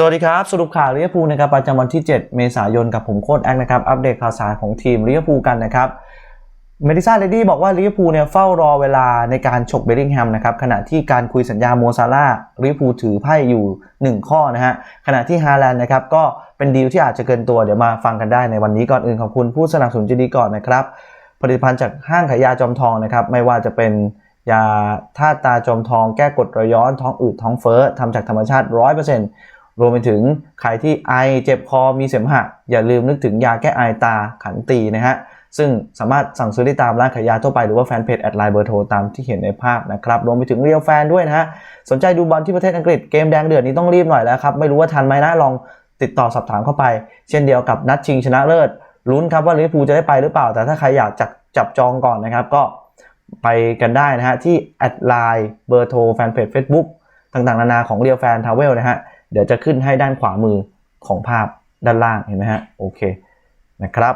สวัสดีครับ สรุปข่าวลิเวอร์พูลนะครับประจำวันที่ 7 เมษายนกับผมโค้ดแอคนะครับ อัปเดตข่าวสารของทีมลิเวอร์พูลกันนะครับเมดิซ่าเลดี้บอกว่าลิเวอร์พูลเนี่ยเฝ้ารอเวลาในการฉกเบลลิงแฮมนะครับขณะที่การคุยสัญญาโมซาร่าลิเวอร์พูลถือไพ่อยู่ 1 ข้อนะฮะขณะที่ฮาแลนด์นะครับก็เป็นดีลที่อาจจะเกินตัวเดี๋ยวมาฟังกันได้ในวันนี้ก่อนอื่นขอบคุณผู้สนับสนุนใจดีก่อนนะครับผลิตภัณฑ์จากห้างขายยาจอมทองนะครับไม่ว่าจะเป็นยาธาตุตาจอมทอง แก้กดระย้อนท้องอืดท้องเฟ้อทำจากธรรมชาติ100% รวมไปถึงใครที่ไอเจ็บคอมีเสมหะ อย่าลืมนึกถึงยาแก้ไอตาขันตีนะฮะซึ่งสามารถสั่งซื้อได้ตามร้านขายยาทั่วไปหรือว่าแฟนเพจแอดไลน์เบอร์โทรตามที่เห็นในภาพนะครับรวมไปถึงเรียวแฟนด้วยนะฮะสนใจดูบอลที่ประเทศอังกฤษเกมแดงเดือดนี้ต้องรีบหน่อยแล้วครับไม่รู้ว่าทันไหมนะลองติดต่อสอบถามเข้าไป เช่นเดียวกับนัดชิงชนะเลิศลุ้นครับว่าลิเวอร์พูลจะได้ไปหรือเปล่า แต่ถ้าใครอยากจับจับจองก่อนนะครับก็ไปกันได้นะฮะที่แอดไลน์เบอร์โทรแฟนเพจ Facebook ต่างๆ นานาของเรียวแฟนทาวเวลนะฮะ เดี๋ยวจะขึ้นให้ด้านขวามือของภาพด้านล่างเห็นไหมฮะโอเคนะครับ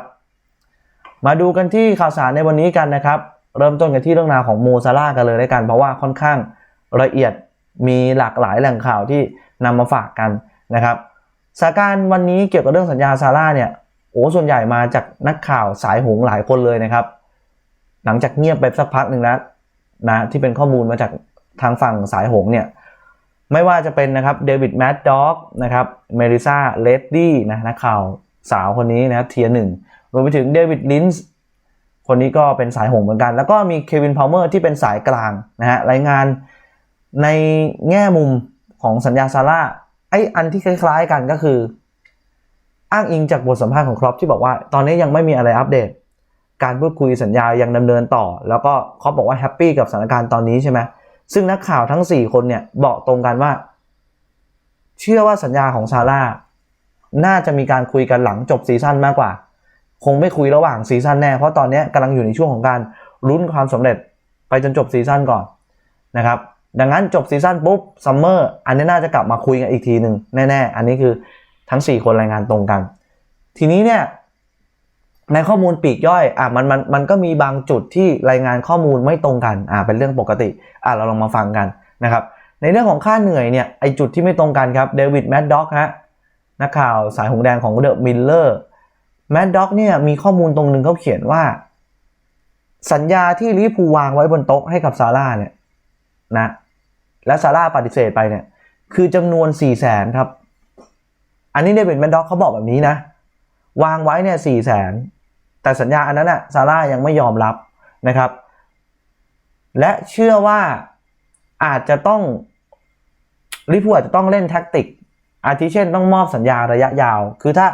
มาดูกันที่ข่าวสารในวันนี้กันนะครับ เริ่มต้นกันที่เรื่องราวของโมซาร่ากันเลยด้วยกันเพราะว่าค่อนข้างละเอียดมีหลากหลายแหล่งข่าวที่นำมาฝากกันนะครับสาการณ์วันนี้เกี่ยวกับเรื่องสัญญาซาร่าเนี่ยโอ้ส่วนใหญ่มาจากนักข่าวสายหงหลายคนเลยนะครับ หลังจากเงียบไปสักพักหนึ่งแล้วนะที่เป็นข้อมูลมาจากทางฝั่งสายหงเนี่ย ไม่ว่าจะเป็นนะครับเดวิดแมดด็อกนะครับเมลิซาเลดดี้นะนักข่าวสาวคนนี้นะครับเทียหนึ่งรวมไปถึงเดวิดลินส์คนนี้ก็เป็นสายหงเหมือนกัน แล้วก็มีเควินพาวเมอร์ที่เป็นสายกลางนะฮะรายงานในแง่มุมของสัญญาซาร่าไออันที่คล้าย ๆ กันก็คือ อ้างอิงจากบทสัมภาษณ์ของครอปที่บอกว่า ตอนนี้ยังไม่มีอะไรอัปเดต การพูดคุยสัญญายังดำเนินต่อ แล้วก็ครอปบอกว่าแฮปปี้กับสถานการณ์ตอนนี้ใช่ไหม ซึ่งนักข่าวทั้ง 4 คนเนี่ยบอกตรงกันว่า เชื่อว่าสัญญาของซาร่าน่าจะมีการคุยกันหลังจบซีซั่นมากกว่า คงไม่คุยระหว่างซีซั่นแน่ เพราะตอนนี้กำลังอยู่ในช่วงของการลุ้นความสำเร็จไปจนจบซีซั่นก่อนนะครับดังนั้นจบซีซั่นปุ๊บซัมเมอร์อันนี้น่าจะกลับมาคุยกันอีกทีหนึ่งแน่ ๆ อันนี้คือทั้ง 4 คนรายงานตรงกัน ทีนี้เนี่ย ในข้อมูลปีกย่อยอะมันมันมันก็มีบางจุดที่รายงานข้อมูลไม่ตรงกันอะเป็นเรื่องปกติอะเราลองมาฟังกันนะครับในเรื่องของค่าเหนื่อยเนี่ยไอจุดที่ไม่ตรงกันครับเดวิดแมดด็อกฮะนักข่าวสายหงแดงของเดอะมิลเลอร์แมดด็อกเนี่ยมีข้อมูลตรงหนึ่งเขาเขียนว่า สัญญาที่ลิเวอร์พูวางไว้บนโต๊ะให้กับซาร่าเนี่ยนะและซาร่าปฏิเสธไปเนี่ยคือจำนวน4ี่แสนครับ อันนี้เดวิดแมดด็อกเขาบอกแบบนี้นะ วางไว้เนี่ยสี่แสนแต่สัญญาอันนั้นอะซาร่ายังไม่ยอมรับนะครับ และเชื่อว่าอาจจะต้องลิฟูอาจจะต้องเล่นแท็กติก อาทิเช่นต้องมอบสัญญาระยะยาว คือถ้า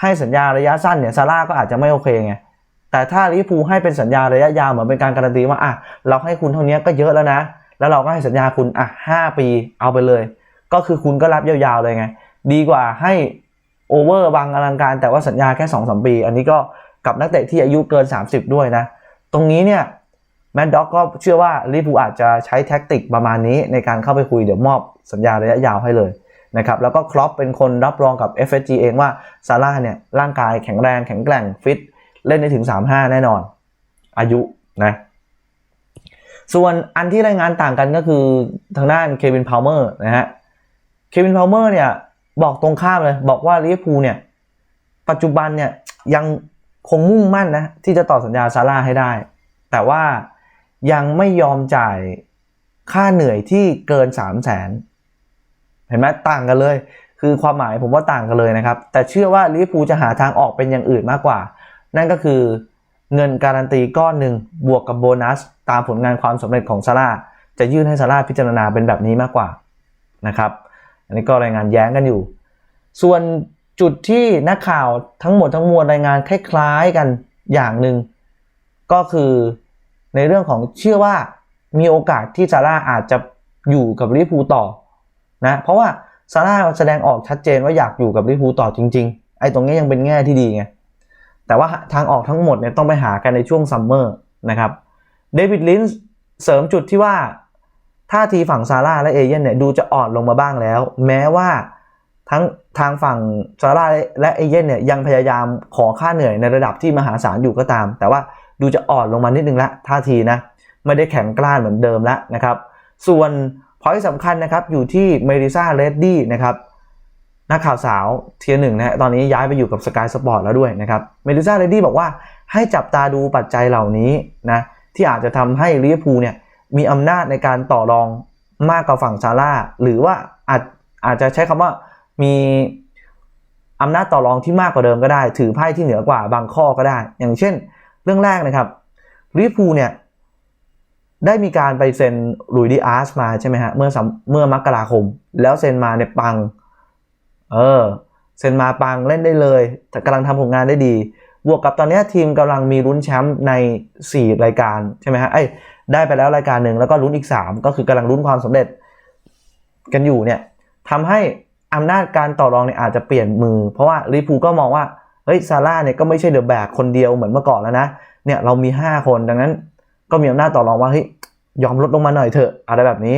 ให้สัญญาระยะสั้นเนี่ยซาร่าก็อาจจะไม่โอเคไงแต่ถ้าลิฟูให้เป็นสัญญาระยะยาวเหมือนเป็นการการันตีว่าอะเราให้คุณเท่านี้ก็เยอะแล้วนะ แล้วเราก็ให้สัญญาคุณอะห้าปีเอาไปเลย ก็คือคุณก็รับยาวๆเลยไง ดีกว่าให้ โอเวอร์บางอลังการแต่ว่าสัญญาแค่2อสปี อันนี้ก็กับนักเตะที่อายุเกิน 30 ด้วยนะ ตรงนี้เนี่ยแมดด็อกก็เชื่อว่าลิปูอาจจะใช้แท็กติกประมาณนี้ในการเข้าไปคุยเดี๋ยวมอบสัญญาระยะยาวให้เลยนะครับแล้วก็ครอปเป็นคนรับรองกับ FSG เองว่าซาร่าเนี่ยร่างกายแข็งแรงแข็งแกร่งฟิตเล่นได้ถึง 35 แน่นอน อายุนะส่วนอันที่รายงานต่างกันก็คือทางด้านเควินพาวเมอร์นะฮะเควินพาวเมอร์เนี่ย บอกตรงข้ามเลย บอกว่าลิเวอร์พูลเนี่ย ปัจจุบันเนี่ยยังคงมุ่งมั่นนะ ที่จะต่อสัญญาซาร่าให้ได้ แต่ว่ายังไม่ยอมจ่ายค่าเหนื่อยที่เกิน 3 0 0แสนเห็นไหมต่างกันเลย คือความหมายผมว่าต่างกันเลยนะครับ แต่เชื่อว่าลิเวอร์พูลจะหาทางออกเป็นอย่างอื่นมากกว่า นั่นก็คือเงินการันตีก้อนหนึ่งบวกกับโบนัส ตามผลงานความสำเร็จของซาร่าจะยื่นให้ซาร่าพิจารณาเป็นแบบนี้มากกว่านะครับ อันนี้ก็รายงานแย้งกันอยู่ ส่วนจุดที่นักข่าวทั้งหมดทั้งมวลรายงานคล้ายๆกันอย่างหนึ่งก็คือในเรื่องของเชื่อว่ามีโอกาสที่ซาร่าอาจจะอยู่กับลิเวอร์พูต่อนะเพราะว่าซาร่าแสดงออกชัดเจนว่าอยากอยู่กับลิเวอร์พูต่อจริง ๆ ไอ้ตรงนี้ยังเป็นแง่ที่ดีไงแต่ว่าทางออกทั้งหมดเนี่ยต้องไปหากันในช่วงซัมเมอร์นะครับเดวิดลินส์เสริมจุดที่ว่า ท่าทีฝั่งซาร่าและเอเย่นเนี่ยดูจะอ่อนลงมาบ้างแล้ว แม้ว่าทั้งทางฝั่งซาร่าและเอเย่นเนี่ยยังพยายามขอค่าเหนื่อยในระดับที่มหาศาลอยู่ก็ตาม แต่ว่าดูจะอ่อนลงมานิดนึงละท่าทีนะไม่ได้แข็งกล้านเหมือนเดิมแล้วนะครับ ส่วนพอยสำคัญนะครับอยู่ที่เมดิซาเรดดี้นะครับนักข่าวสาวเทียร์หนึ่งนะฮะตอนนี้ย้ายไปอยู่กับสกายสปอร์ตแล้วด้วยนะครับเมลิซาเรดดี้บอกว่าให้จับตาดูปัจจัยเหล่านี้นะที่อาจจะทำให้ลิเวอร์พูลเนี่ย มีอำนาจในการต่อรองมากกว่าฝั่งซาร่าหรือว่าอาจอาจจะใช้คำว่ามีอำนาจต่อรองที่มากกว่าเดิมก็ได้ ถือไพ่ที่เหนือกว่าบางข้อก็ได้ อย่างเช่น เรื่องแรกนะครับลิเวอร์พูเนี่ยได้มีการไปเซ็นลุยดิอาร์สมาใช่ไหมฮะเมื่อเมื่อมกราคม แล้วเซ็นมาเนี่ยปังเออเซ็นมาปังเล่นได้เลยกำลังทำผลงานได้ดี บวกกับตอนนี้ทีมกำลังมีลุ้นแชมป์ใน 4 รายการใช่ไหมฮะไอ้ ได้ไปแล้วรายการหนึ่งแล้วก็ลุ้นอีก 3 ก็คือกำลังลุ้นความสำเร็จกันอยู่เนี่ยทำให้อำนาจการต่อรองเนี่ยอาจจะเปลี่ยนมือ เพราะว่าลิพูก็มองว่าเฮ้ยซาร่าเนี่ยก็ไม่ใช่เดอะแบกคนเดียวเหมือนเมื่อก่อนแล้วนะเนี่ยเรามี 5 คนดังนั้น ก็มีอำนาจต่อรองว่าเฮ้ยยอมลดลงมาหน่อยเถอะอะไรแบบนี้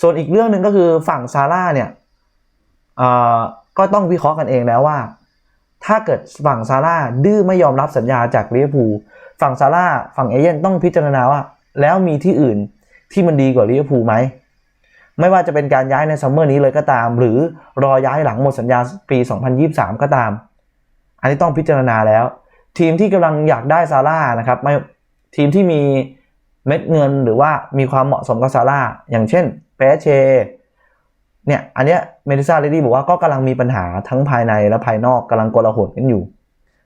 ส่วนอีกเรื่องหนึ่งก็คือฝั่งซาร่าเนี่ยอ่อก็ต้องวิเคราะห์กันเองแล้วว่า ถ้าเกิดฝั่งซาร่าดื้อไม่ยอมรับสัญญาจากลิเวอร์พูลฝั่งซาร่าฝั่งเอเย่นต้องพิจารณาว่า แล้วมีที่อื่นที่มันดีกว่าลิเวอร์พูลไหม ไม่ว่าจะเป็นการย้ายในซัมเมอร์นี้เลยก็ตาม หรือรอย้ายหลังหมดสัญญาปี 2023 ก็ตาม อันนี้ต้องพิจารณาแล้ว ทีมที่กำลังอยากได้ซาร่านะครับไม่ทีมที่มีเม็ดเงินหรือว่ามีความเหมาะสมกับซาร่าอย่างเช่นเปเชเนี่ยอันเนี้ยเมดิซาเรดี้บอกว่าก็กำลังมีปัญหาทั้งภายในและภายนอกกำลังโกลาหลกันอยู่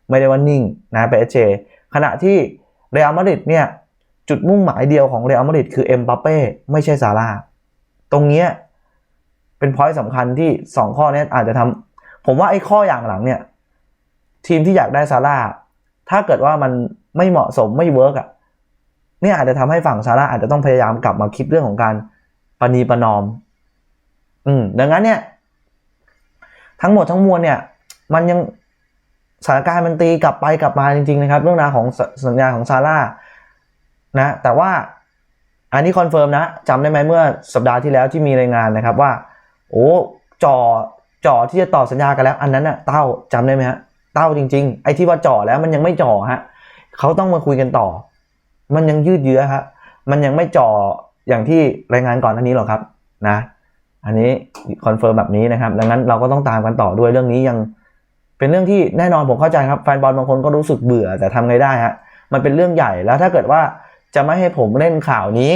ไม่ได้ว่านิ่งนะเปเชขณะที่เรอัลมาดริดเนี่ย จุดมุ่งหมายเดียวของเรอัลมาดริดคือเอ็มบัปเป้ไม่ใช่ซาร่าตรงเนี้ยเป็นพอยต์สำคัญที่ 2 ข้อนี้อาจจะทำผมว่าไอ้ข้ออย่างหลังเนี่ย ทีมที่อยากได้ซาร่าถ้าเกิดว่ามันไม่เหมาะสมไม่เวิร์กอะเนี่ยอาจจะทำให้ฝั่งซาร่าอาจจะต้องพยายามกลับมาคิดเรื่องของการปณีประนอม อืม ดังนั้นเนี่ย ทั้งหมดทั้งมวลเนี่ย มันยังสถานการณ์มันตีกลับไปกลับมาจริง ๆ นะครับ เรื่องราวของสสัญญาของซาร่า นะแต่ว่าอันนี้คอนเฟิร์มนะจำได้ไหมเมื่อสัปดาห์ที่แล้วที่มีรายงานนะครับว่า โอ้จ่อจ่อที่จะต่อสัญญากันแล้ว อันนั้นน่ะเต้าจำได้ไหมฮะเต้าจริง ๆ ไอ้ที่ว่าจ่อแล้วมันยังไม่จ่อฮะเขาต้องมาคุยกันต่อ มันยังยืดเยื้อฮะมันยังไม่จ่ออย่างที่รายงานก่อนหน้านี้หรอกครับนะ อันนี้คอนเฟิร์มแบบนี้นะครับ ดังนั้นเราก็ต้องตามกันต่อด้วยเรื่องนี้ยังเป็นเรื่องที่แน่นอนผมเข้าใจครับแฟนบอลบางคนก็รู้สึกเบื่อแต่ทำไงได้ฮะมันเป็นเรื่องใหญ่แล้วถ้าเกิดว่า จะไม่ให้ผมเล่นข่าวนี้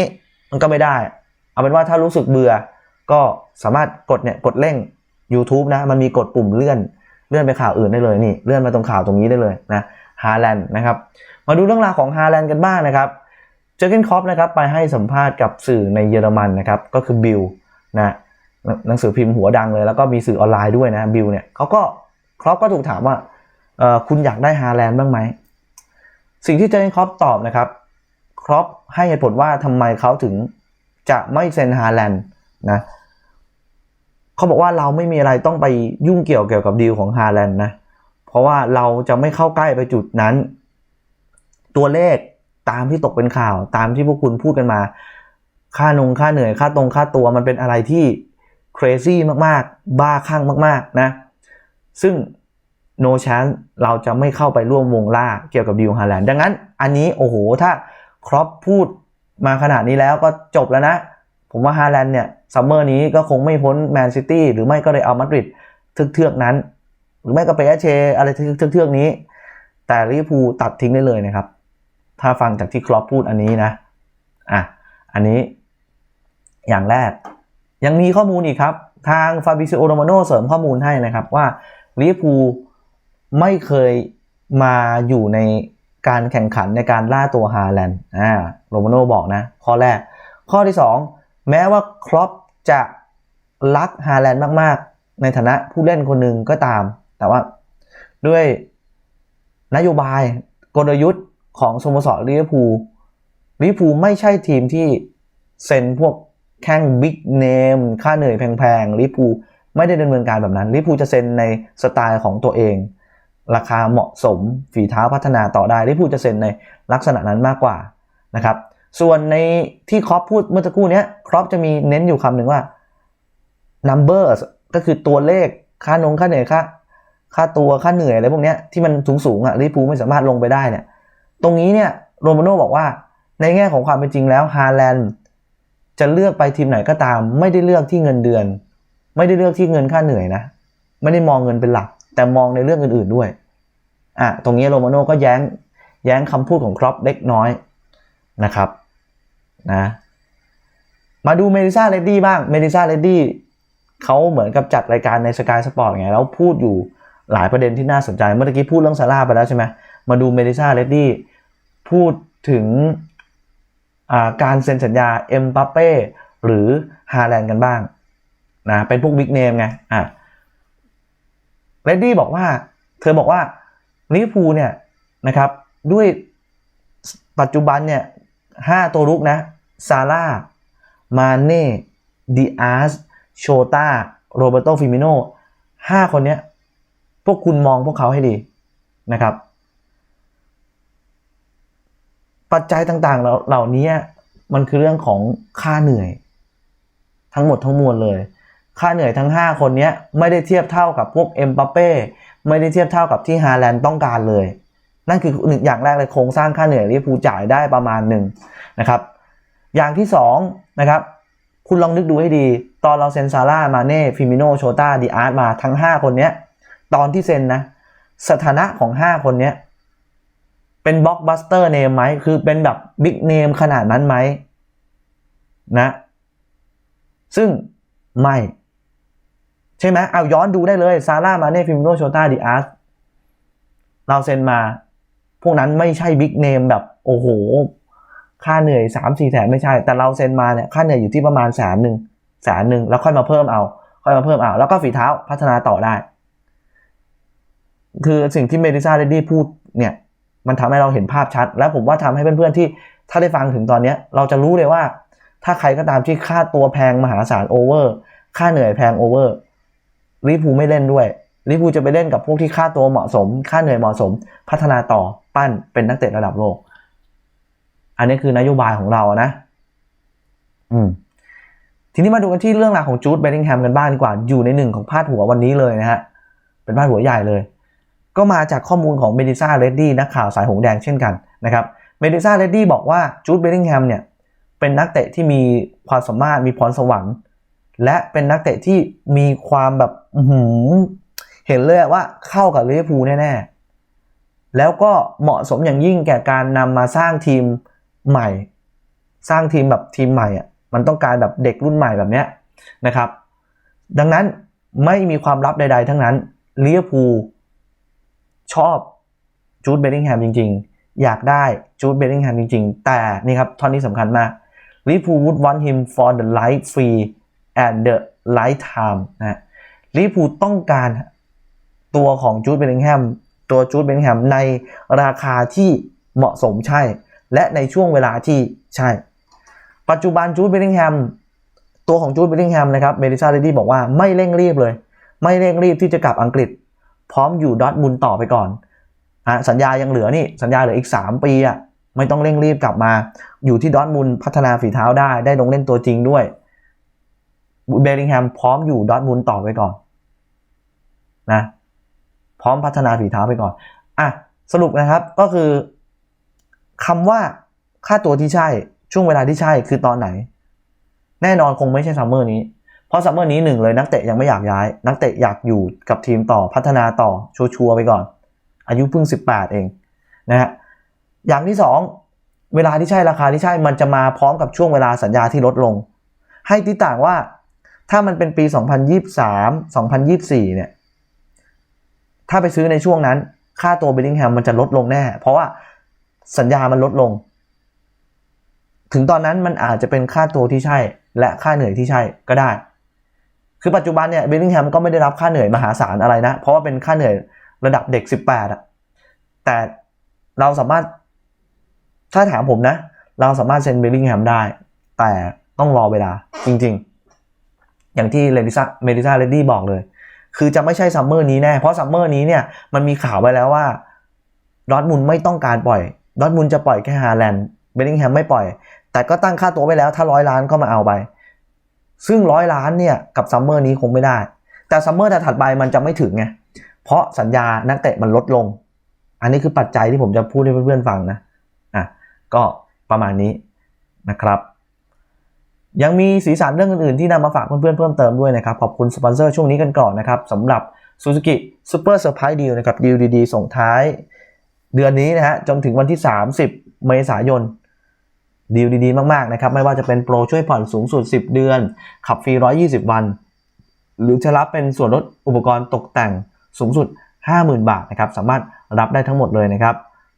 มันก็ไม่ได้ เอาเป็นว่าถ้ารู้สึกเบื่อ ก็สามารถกดเนี่ยกดเร่ง YouTube นะ มันมีกดปุ่มเลื่อนเลื่อนไปข่าวอื่นได้เลยนี่เลื่อนมาตรงข่าวตรงนี้ได้เลยนะฮาแลนด์นะครับ มาดูเรื่องราวของฮาแลนด์กันบ้างนะครับเจอร์เกนคอปนะครับไปให้สัมภาษณ์กับสื่อในเยอรมันนะครับก็คือบิลนะหนังสือพิมพ์หัวดังเลย แล้วก็มีสื่อออนไลน์ด้วยนะบิลเนี่ยเขาก็ครอปก็ถูกถามว่าคุณอยากได้ฮาแลนด์บ้างไหม สิ่งที่เจอร์เกนคอปตอบนะครับ ครอปให้เหตุผลว่าทำไมเขาถึงจะไม่เซ็นฮาแลนด์นะเขาบอกว่าเราไม่มีอะไรต้องไปยุ่งเกี่ยวเกี่ยวกับดีลของฮาแลนด์นะ เพราะว่าเราจะไม่เข้าใกล้ไปจุดนั้น ตัวเลขตามที่ตกเป็นข่าวตามที่พวกคุณพูดกันมา ค่านงค่าเหนื่อยค่าตรงค่าตัวมันเป็นอะไรที่ crazy มากๆ บ้าคลั่งมาก ๆ นะ ซึ่ง no chance เราจะไม่เข้าไปร่วมวงล่าเกี่ยวกับดีลฮาแลนด์ดังนั้นอันนี้โอ้โห ถ้า ครอปพูดมาขนาดนี้แล้วก็จบแล้วนะ ผมว่าฮาแลนด์เนี่ยซัมเมอร์นี้ก็คงไม่พ้นแมนซิตี้หรือไม่ก็เลยเอามาดริดเทือกๆนั้น หรือไม่ก็ไปเอเชอะไรเทือกๆนี้ แต่ลิเวอร์พูลตัดทิ้งได้เลยนะครับ ถ้าฟังจากที่ครอปพูดอันนี้นะอะอันนี้อย่างแรก ยังมีข้อมูลอีกครับ ทางฟาบิซิโอโรมาโนเสริมข้อมูลให้นะครับว่าลิเวอร์พูลไม่เคยมาอยู่ใน การแข่งขันในการล่าตัวฮาแลนด์อ่าโรมาโนบอกนะ ข้อแรก ข้อที่ 2 แม้ว่าครอปจะรักฮาแลนด์มาก ๆ ในฐานะผู้เล่นคนหนึ่งก็ตาม แต่ว่าด้วยนโยบายกลยุทธ์ของสโมสรลิเวอร์พูลลิเวอร์พูลไม่ใช่ทีมที่เซ็นพวกแข่งบิ๊กเนมค่าเหนื่อยแพงๆลิเวอร์พูลไม่ได้ดำเนินการแบบนั้นลิเวอร์พูลจะเซ็นในสไตล์ของตัวเอง ราคาเหมาะสมฝีเท้าพัฒนาต่อได้ลิเวอร์พูลจะเซ็นในลักษณะนั้นมากกว่านะครับส่วนในที่ครอปพูดเมื่อสักครู่นี้ครอปจะมีเน้นอยู่คำหนึ่งว่า numbers ก็คือตัวเลขค่านงค่าเหนื่อยค่าค่าตัวค่าเหนื่อยอะไรพวกเนี้ยที่มันสูงสูงอะลิเวอร์พูไม่สามารถลงไปได้เนี่ยตรงนี้เนี่ยโรมาโน่บอกว่าในแง่ของความเป็นจริงแล้วฮาแลนด์จะเลือกไปทีมไหนก็ตาม ไม่ได้เลือกที่เงินเดือน ไม่ได้เลือกที่เงินค่าเหนื่อยนะ ไม่ได้มองเงินเป็นหลัก แต่มองในเรื่องอื่นๆด้วยอะตรงนี้โรมาโน่ก็แย้งแย้งคำพูดของครอปเล็กน้อยนะครับนะมาดูเมดิซ่าเลดดี้บ้างเมดิซ่าเลดดี้เขาเหมือนกับจัดรายการในสกายสปอร์ตไง แล้วพูดอยู่หลายประเด็นที่น่าสนใจ เมื่อกี้พูดเรื่องซาร่าไปแล้วใช่ไหมมาดูเมดิซ่าเลดดี้พูดถึงการเซ็นสัญญาเอ็มบัปเป้หรือฮาแลนด์กันบ้างนะเป็นพวกบิ๊กเนมไงอะ เลดดี้บอกว่า เธอบอกว่าลิเวอร์พูลเนี่ยนะครับ ด้วยปัจจุบันเนี่ยห้าตัวรุกนะ ซาร่า มาเน่ ดิอาส โชตา โรเบโตฟิมิโนห้าคนเนี้ย พวกคุณมองพวกเขาให้ดีนะครับ ปัจจัยต่างๆเหล่านี้มันคือเรื่องของค่าเหนื่อย ทั้งหมดทั้งมวลเลย ค่าเหนื่อยทั้ง 5 คนนี้ไม่ได้เทียบเท่ากับพวกเอ็มบัปเป้ไม่ได้เทียบเท่ากับที่ฮาแลนด์ต้องการเลย นั่นคือหนึ่งอย่างแรกเลยโครงสร้างค่าเหนื่อยที่ผูจ่ายได้ประมาณหนึ่งนะครับ อย่างที่2นะครับคุณลองนึกดูให้ดี ตอนเราเซ็นซาร่ามาเน่ฟิมิโนโชต้าดิอาร์ตมาทั้ง 5 คนนี้ตอนที่เซ็นนะ สถานะของ 5 คนนี้เป็นบล็อกบัสเตอร์เนมไหมคือเป็นแบบบิ๊กเนมขนาดนั้นไหมนะ ซึ่งไม่ ใช่ไหมเอาย้อนดูได้เลยซาร่ามาเน่ฟิมโนโชตาดิอาร์ตเราเซ็นมา พวกนั้นไม่ใช่บิ๊กเนมแบบโอ้โห ค่าเหนื่อยสามสี่แสนไม่ใช่ แต่เราเซ็นมาเนี่ยค่าเหนื่อยอยู่ที่ประมาณแสนหนึ่งแสนหนึ่งแล้วค่อยมาเพิ่มเอา ค่อยมาเพิ่มเอา แล้วก็ฝีเท้าพัฒนาต่อได้ คือสิ่งที่เมดิซ่าเรดดี้พูดเนี่ย มันทำให้เราเห็นภาพชัด และผมว่าทำให้เพื่อนๆที่ถ้าได้ฟังถึงตอนนี้เราจะรู้เลยว่า ถ้าใครก็ตามที่ค่าตัวแพงมหาศาลโอเวอร์ค่าเหนื่อยแพงโอเวอร์ ลิฟูไม่เล่นด้วยลิฟูจะไปเล่นกับพวกที่ค่าตัวเหมาะสม ค่าเหนื่อยเหมาะสม พัฒนาต่อปั้นเป็นนักเตะระดับโลก อันนี้คือนโยบายของเรานะ อืมทีนี้มาดูกันที่เรื่องราวของจูดเบลลิงแฮมกันบ้างดีกว่า อยู่ในหนึ่งของพาดหัววันนี้เลยนะฮะ เป็นพาดหัวใหญ่เลย ก็มาจากข้อมูลของเมดิซ่าเรดดี้นักข่าวสายหงแดงเช่นกันนะครับ เมดิซ่าเรดดี้บอกว่าจูดเบลลิงแฮมเนี่ย เป็นนักเตะที่มีความสามารถมีพรสวรรค์ และเป็นนักเตะที่มีความแบบเห็นเลยว่าเข้ากับลิเวอร์พูลแน่ๆ แล้วก็เหมาะสมอย่างยิ่งแก่การนำมาสร้างทีมใหม่ สร้างทีมแบบทีมใหม่อะมันต้องการแบบเด็กรุ่นใหม่แบบเนี้ยนะครับ ดังนั้นไม่มีความลับใด ๆ ทั้งนั้นลิเวอร์พูลชอบจูดเบลลิงแฮมจริง ๆ อยากได้จูดเบลลิงแฮมจริง ๆ แต่นี่ครับท่อนนี้สำคัญมากลิเวอร์พูล would want him for the life free and the lifetime นะลิเวอร์พูลต้องการตัวของจูดเบลลิงแฮมตัวจูดเบลลิงแฮมในราคาที่เหมาะสมใช่ และในช่วงเวลาที่ใช่ ปัจจุบันจูดเบลลิงแฮมตัวของจูดเบลลิงแฮมนะครับเมดิซาเรดี้บอกว่าไม่เร่งรีบเลย ไม่เร่งรีบที่จะกลับอังกฤษ พร้อมอยู่ดอทมุนต่อไปก่อนอะสัญญายังเหลือนี่สัญญาเหลืออีก 3 ปีอะไม่ต้องเร่งรีบกลับมา อยู่ที่ดอทมุนพัฒนาฝีเท้าได้ได้ลงเล่นตัวจริงด้วย เบลลิงแฮมพร้อมอยู่ดอทมุนต่อไปก่อนนะพร้อมพัฒนาฝีเท้าไปก่อนอะสรุปนะครับก็คือคำว่าค่าตัวที่ใช่ช่วงเวลาที่ใช่คือตอนไหน แน่นอนคงไม่ใช่ซัมเมอร์นี้ เพราะซัมเมอร์นี้หนึ่งเลยนักเตะยังไม่อยากย้าย นักเตะอยากอยู่กับทีมต่อพัฒนาต่อชัวร์ไปก่อน อายุเพิ่ง 18 เองนะฮะอย่างที่ 2 เวลาที่ใช่ราคาที่ใช่มันจะมาพร้อมกับช่วงเวลาสัญญาที่ลดลง ให้ที่ต่างว่า ถ้ามันเป็นปี 2023 2024 เนี่ย ถ้าไปซื้อในช่วงนั้น ค่าตัวเบลลิงแฮมมันจะลดลงแน่ เพราะว่าสัญญามันลดลง ถึงตอนนั้นมันอาจจะเป็นค่าตัวที่ใช่ และค่าเหนื่อยที่ใช่ก็ได้ คือปัจจุบันเนี่ยเบลลิงแฮมก็ไม่ได้รับค่าเหนื่อยมหาศาลอะไรนะ เพราะว่าเป็นค่าเหนื่อยระดับเด็ก 18อะแต่เราสามารถ ถ้าถามผมนะ เราสามารถเซ็นเบลลิงแฮมได้ แต่ต้องรอเวลาจริง ๆ อย่างที่เลดิซ่าเมดิซ่าเลดี้บอกเลย คือจะไม่ใช่ซัมเมอร์นี้แน่ เพราะซัมเมอร์นี้เนี่ยมันมีข่าวไว้แล้วว่าดอทมุนไม่ต้องการปล่อยดอทมุนจะปล่อยแค่ฮาแลนด์เบลลิงแฮมไม่ปล่อย แต่ก็ตั้งค่าตัวไว้แล้วถ้าร้อยล้านก็มาเอาไป ซึ่งร้อยล้านเนี่ยกับซัมเมอร์นี้คงไม่ได้ แต่ซัมเมอร์ถัดไปมันจะไม่ถึงไงเพราะสัญญานักเตะมันลดลง อันนี้คือปัจจัยที่ผมจะพูดให้เพื่อนๆฟังนะอะก็ประมาณนี้นะครับ ยังมีสีสันเรื่องอื่นๆที่นำมาฝากเพื่อนๆเพิ่มเติมด้วยนะครับ ขอบคุณสปอนเซอร์ช่วงนี้กันก่อนนะครับสำหรับ Suzuki Super Surprise Deal นะครับดีลดีๆส่งท้ายเดือนนี้นะฮะจนถึงวันที่ 30 เมษายนดีลดีๆ มากๆนะครับ ไม่ว่าจะเป็นโปรช่วยผ่อนสูงสุด 10 เดือน ขับฟรี 120 วัน หรือจะรับเป็นส่วนลดอุปกรณ์ตกแต่งสูงสุด 50,000 บาทนะครับ สามารถรับได้ทั้งหมดเลยนะครับ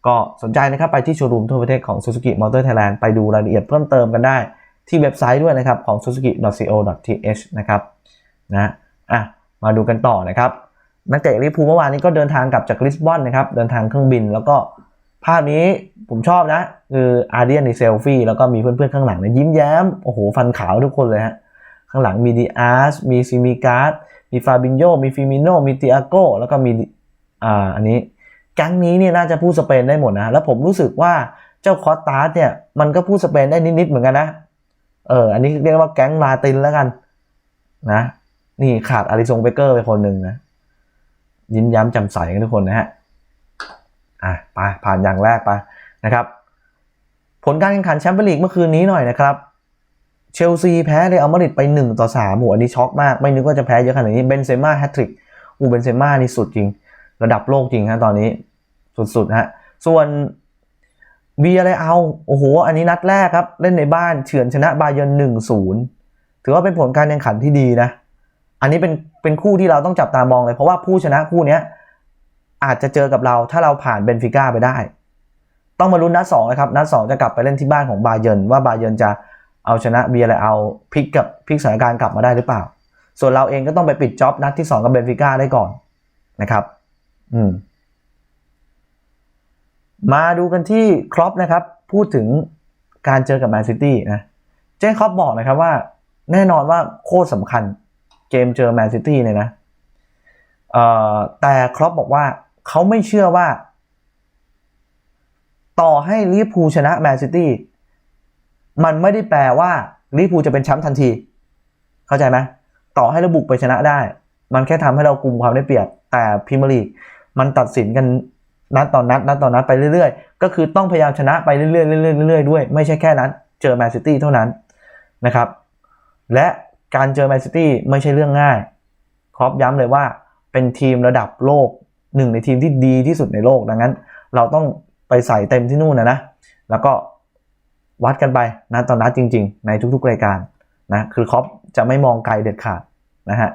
ก็สนใจนะครับไปที่โชว์รูมทั่วประเทศของ Suzuki Motor Thailand ไปดูรายละเอียดเพิ่มเติมกันได้ ที่เว็บไซต์ด้วยนะครับของ suzuki.co.th นะครับนะอะมาดูกันต่อนะครับนักเตะลิพูเมื่อวานนี้ก็เดินทางกลับจากลิสบอนนะครับเดินทางเครื่องบิน แล้วก็ภาพนี้ผมชอบนะ คืออาร์เดียนในเซลฟี่แล้วก็มีเพื่อนๆข้างหลังเนี่ยยิ้มแย้ม โอ้โห ฟันขาวทุกคนเลยฮะข้างหลังมีดีอาร์สมีซิมิการ์ดมีฟาบินโยมีฟิมิโนมีติอาโกแล้วก็มีอ่าอันนี้แก๊งนี้เนี่ยน่าจะพูดสเปนได้หมดนะ แล้วผมรู้สึกว่าเจ้าคอสตาร์สเนี่ยมันก็พูดสเปนได้นิดๆเหมือนกันนะ เออ อันนี้เรียกว่าแก๊งลาตินแล้วกัน นะ นี่ขาดอาริซงเบเกอร์ไปคนหนึ่งนะ ยิ้มย้ำจำใสกันทุกคนนะฮะ อะไปผ่านอย่างแรกไปนะครับ ผลการแข่งขันแชมเปี้ยนลีกเมื่อคืนนี้หน่อยนะครับ เชลซีแพ้เรอัลมาดริดไป1ต่อ3โหอันนี้ช็อกมาก ไม่นึกว่าจะแพ้เยอะขนาดนี้ เบนเซม่าแฮตทริก อูเบนเซม่านี่สุดจริง ระดับโลกจริงฮะตอนนี้ สุดๆฮะ ส่วน วีอะไรเอาโอ้โห อันนี้นัดแรกครับ เล่นในบ้านเฉือนชนะบาเยิร์น1-0ถือว่าเป็นผลการแข่งขันที่ดีนะ อันนี้เป็นเป็นคู่ที่เราต้องจับตามองเลย เพราะว่าผู้ชนะคู่เนี้ยอาจจะเจอกับเราถ้าเราผ่านเบนฟิก้าไปได้ ต้องมาลุ้นนัดสองนะครับ นัดสองจะกลับไปเล่นที่บ้านของบาเยิร์นว่าบาเยิร์นจะเอาชนะเบียอะไรเอาพลิกกับพลิกสถานการณ์กลับมาได้หรือเปล่า ส่วนเราเองก็ต้องไปปิดจ็อบนัดที่สองกับเบนฟิก้าได้ก่อนนะครับ อืม มาดูกันที่ครอปนะครับ พูดถึงการเจอกับแมนซิตี้นะ เจคอบบอกนะครับว่า แน่นอนว่าโคตรสำคัญเกมเจอแมนซิตี้เนี่ยนะแต่ครอปบอกว่าเขาไม่เชื่อว่า ต่อให้ลิเวอร์พูลชนะแมนซิตี้มันไม่ได้แปลว่าลิเวอร์พูลจะเป็นแชมป์ทันที เข้าใจไหมต่อให้ราบุไปชนะได้ มันแค่ทำให้เรากลุ่มความได้เปรียบ แต่พรีเมียร์ลีกมันตัดสินกัน นัดต่อนนัดนัดต่อนนัดไปเรื่อยๆ ก็คือต้องพยายามชนะไปเรื่อยๆเรื่อยๆเรื่อยๆด้วย ไม่ใช่แค่นั้น เจอแมนซิตี้เท่านั้นนะครับ และการเจอแมนซิตี้ไม่ใช่เรื่องง่าย ครอปย้ำเลยว่าเป็นทีมระดับโลกหนึ่งในทีมที่ดีที่สุดในโลกดังนั้น เราต้องไปใส่เต็มที่นู่นนะนะ แล้วก็วัดกันไปนะตอนนัดจริง ๆ ในทุกๆรายการนะคือครอปจะไม่มองไกลเด็ดขาดนะฮะ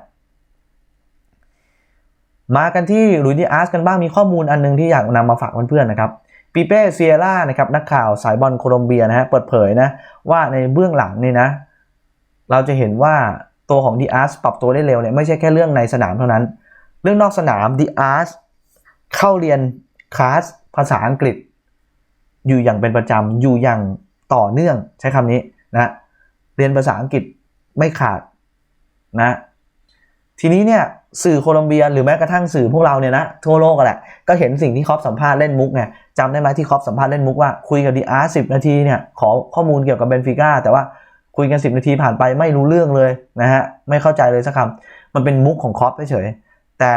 มากันที่ลุยดิอาร์สกันบ้างมีข้อมูลอันนึงที่อยากนำมาฝากเพื่อนๆนะครับปีเป้เซียร่านะครับนักข่าวสายบอลโคลอมเบียนะฮะเปิดเผยนะว่าในเบื้องหลังนี่นะ เราจะเห็นว่าตัวของดีอาร์สปรับตัวได้เร็วเนี่ยไม่ใช่แค่เรื่องในสนามเท่านั้น เรื่องนอกสนามดีอาร์สเข้าเรียนคลาสภาษาอังกฤษ อยู่อย่างเป็นประจำอยู่อย่างต่อเนื่องใช้คำนี้นะเรียนภาษาอังกฤษไม่ขาดนะ ทีนี้เนี่ยสื่อโคลอมเบียหรือแม้กระทั่งสื่อพวกเราเนี่ยนะทั่วโลกกันแหละก็เห็นสิ่งที่คอปสัมภาษณ์เล่นมุกไงจำได้ไหมที่คอปสัมภาษณ์เล่นมุกว่าคุยกับดีอาร์สิบนาทีเนี่ยขอข้อมูลเกี่ยวกับเบนฟิก้าแต่ว่าคุยกัน 10 นาทีผ่านไปไม่รู้เรื่องเลยนะฮะไม่เข้าใจเลยสักคำมันเป็นมุกของคอปเฉยแต่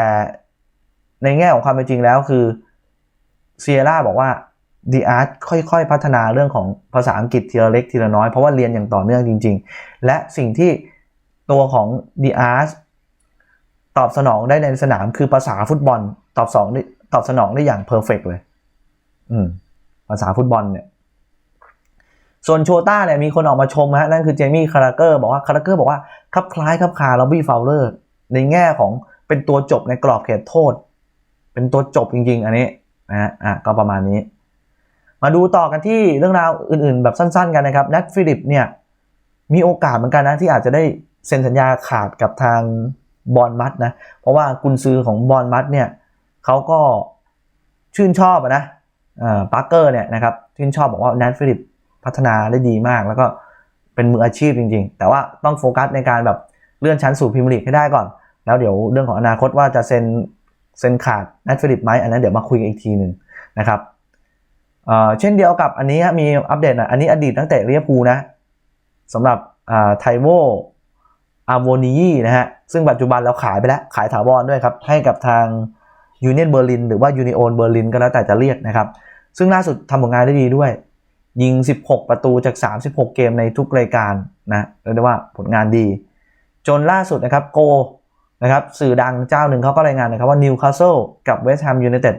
ในแง่ของความเป็นจริงแล้วคือเซียร่าบอกว่าดีอาร์ตค่อยๆ พัฒนาเรื่องของภาษาอังกฤษทีละเล็กทีละน้อย เพราะว่าเรียนอย่างต่อเนื่องจริง ๆ และสิ่งที่ตัวของดีอาร์ ตอบสนองได้ในสนามคือภาษาฟุตบอล ตอบสองได้ตอบสนองได้อย่างเพอร์เฟกเลย อืม ภาษาฟุตบอลเนี่ย ส่วนโชต้าเนี่ยมีคนออกมาชมฮะนั่นคือเจมี่คาราเกอร์บอกว่าคาราเกอร์บอกว่าคลับคล้ายคลับคาล็อบบี้ฟาวเลอร์ในแง่ของเป็นตัวจบในกรอบเขตโทษ เป็นตัวจบจริง ๆ อันนี้นะฮะอะก็ประมาณนี้ มาดูต่อกันที่เรื่องราวอื่น ๆ แบบสั้น ๆ กันนะครับนัทฟิลิปเนี่ยมีโอกาสเหมือนกันนะที่อาจจะได้เซ็นสัญญาขาดกับทาง บอลมัดนะ เพราะว่ากุนซือของบอลมัดเนี่ยเขาก็ชื่นชอบนะปาร์เกอร์เนี่ยนะครับชื่นชอบบอกว่าแนทฟิลิปพัฒนาได้ดีมาก แล้วก็เป็นมืออาชีพจริง ๆ แต่ว่าต้องโฟกัสในการแบบเลื่อนชั้นสู่พรีเมียร์ลีกให้ได้ก่อน แล้วเดี๋ยวเรื่องของอนาคตว่าจะเซ็นเซ็นขาดแนทฟิลิปไหมอันนั้นเดี๋ยวมาคุยกันอีกทีหนึ่งนะครับเช่นเดียวกับอันนี้มีอัปเดตน่อยอันนี้อดีตตั้งแต่เรียพูนะสำหรับไทโว อาร์โวนีนะฮะ ซึ่งปัจจุบันเราขายไปแล้ว ขายถาวรด้วยครับ ให้กับทางยูเนียนเบอร์ลินหรือว่ายูนิโอนเบอร์ลินก็แล้วแต่จะเรียกนะครับ ซึ่งล่าสุดทำผลงานได้ดีด้วย ยิง 16 ประตูจาก 36 เกมในทุกรายการนะเรียกได้ว่าผลงานดี จนล่าสุดนะครับโกนะครับสื่อดังเจ้าหนึ่งเขาก็รายงานนะครับว่านิวคาสเซิลกับเวสต์แฮมยูไนเต็ด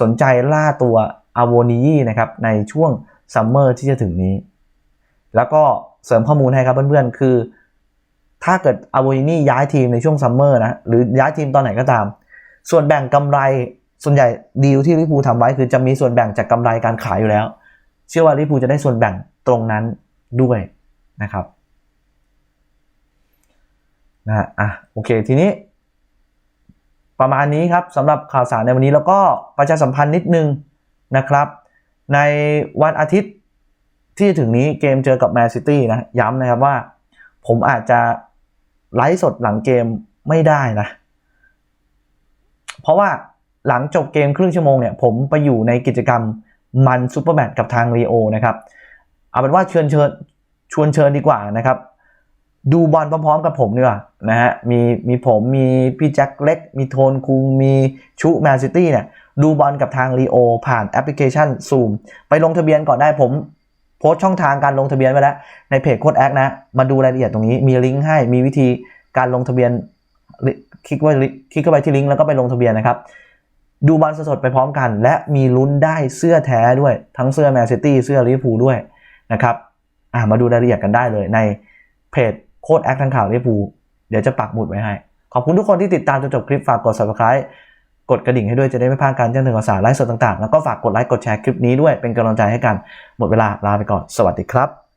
สนใจล่าตัวอาโวนีนะครับในช่วงซัมเมอร์ที่จะถึงนี้ แล้วก็เสริมข้อมูลให้ครับเพื่อนๆ คือ ถ้าเกิดอาโวนีย้ายทีมในช่วงซัมเมอร์นะหรือย้ายทีมตอนไหนก็ตาม ส่วนแบ่งกำไรส่วนใหญ่ดีลที่ลิเวอร์พูลทำไว้คือจะมีส่วนแบ่งจากกำไรการขายอยู่แล้ว เชื่อว่าลิเวอร์พูจะได้ส่วนแบ่งตรงนั้นด้วยนะครับนะฮะอะโอเคทีนี้ประมาณนี้ครับสำหรับข่าวสารในวันนี้แล้วก็ประชาสัมพันธ์นิดนึงนะครับ ในวันอาทิตย์ที่ถึงนี้เกมเจอกับแมนซิตี้นะย้ำนะครับว่า ผมอาจจะ ไลฟ์สดหลังเกมไม่ได้นะ เพราะว่าหลังจบเกมครึ่งชั่วโมงเนี่ย ผมไปอยู่ในกิจกรรมมันซูเปอร์แมตช์กับทางรีโอนะครับ เอาเป็นว่าเชิญเชิญชวนเชิญดีกว่านะครับ ดูบอลพร้อมๆกับผมดีกว่านะฮะมีมีผมมีพี่แจ็คเล็ก มีโทนคุงมีชุแมนซิตี้เนี่ยดูบอลกับทางรีโอผ่านแอปพลิเคชัน Zoom ไปลงทะเบียนก่อนได้ผม โพสช่องทางการลงทะเบียนไว้แล้ว ในเพจโค้ดแอคนะ มาดูรายละเอียดตรงนี้มีลิงก์ให้มีวิธีการลงทะเบียน คลิกไว้คลิกเข้าไปที่ลิงก์แล้วก็ไปลงทะเบียนนะครับ ดูบอลสดๆไปพร้อมกัน และมีลุ้นได้เสื้อแท้ด้วยทั้งเสื้อแมนซิตี้เสื้อลิเวอร์พูลด้วยนะครับมาดูรายละเอียดกันได้เลยในเพจโค้ดแอคทางข่าวลิเวอร์พูลเดี๋ยวจะปักหมุดไว้ให้ ขอบคุณทุกคนที่ติดตามจนจบคลิปฝากกด subscribe กดกระดิ่งให้ด้วยจะได้ไม่พลาดการแจ้งเตือนข่าวสารไลฟ์สดต่างๆ แล้วก็ฝากกดไลค์กดแชร์คลิปนี้ด้วยเป็นกำลังใจให้กัน หมดเวลาลาไปก่อน สวัสดีครับ